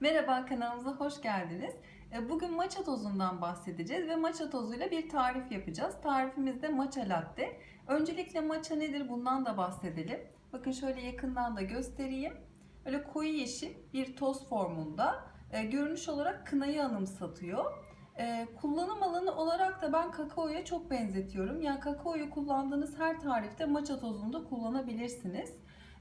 Merhaba kanalımıza hoş geldiniz. E, Bugün matcha tozundan bahsedeceğiz ve matcha tozuyla bir tarif yapacağız. Tarifimiz de matcha latte. Öncelikle matcha nedir bundan da bahsedelim. Bakın şöyle yakından da göstereyim. Öyle koyu yeşil bir toz formunda. E, Görünüş olarak kınayı anımsatıyor. E, kullanım alanı olarak da ben kakaoya çok benzetiyorum. Yani kakaoyu kullandığınız her tarifte matcha tozunu da kullanabilirsiniz.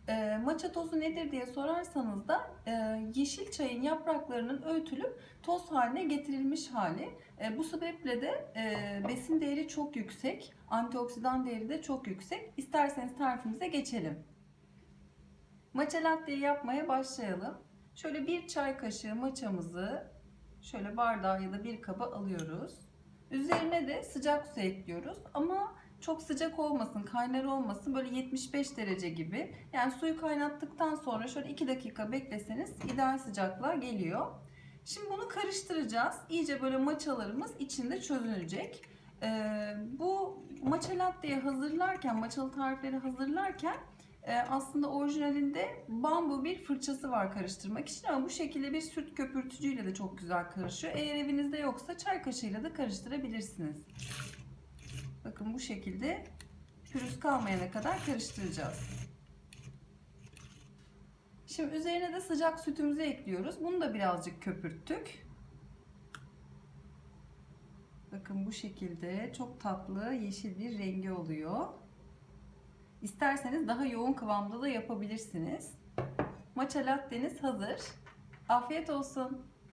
E, matcha tozu nedir diye sorarsanız da e, yeşil çayın yapraklarının öğütülüp toz haline getirilmiş hali. E, bu sebeple de e, besin değeri çok yüksek, antioksidan değeri de çok yüksek. İsterseniz tarifimize geçelim. Matcha latte'yi yapmaya başlayalım. Şöyle bir çay kaşığı matchamızı şöyle bardağa ya da bir kaba alıyoruz. Üzerine de sıcak su ekliyoruz ama çok sıcak olmasın, kaynar olmasın. Böyle 75 derece gibi. Yani suyu kaynattıktan sonra şöyle 2 dakika bekleseniz ideal sıcaklığa geliyor. Şimdi bunu karıştıracağız. İyice böyle maçalarımız içinde çözülecek. Ee, bu matcha latte'yi hazırlarken, matchalı tarifleri hazırlarken e, aslında orijinalinde bambu bir fırçası var karıştırmak için ama bu şekilde bir süt köpürtücüyle de çok güzel karışıyor. Eğer evinizde yoksa çay kaşığıyla da karıştırabilirsiniz. Bakın bu şekilde pürüz kalmayana kadar karıştıracağız. Şimdi üzerine de sıcak sütümüzü ekliyoruz. Bunu da birazcık köpürttük. Bakın bu şekilde çok tatlı yeşil bir rengi oluyor. İsterseniz daha yoğun kıvamda da yapabilirsiniz. Matcha latte'niz hazır. Afiyet olsun.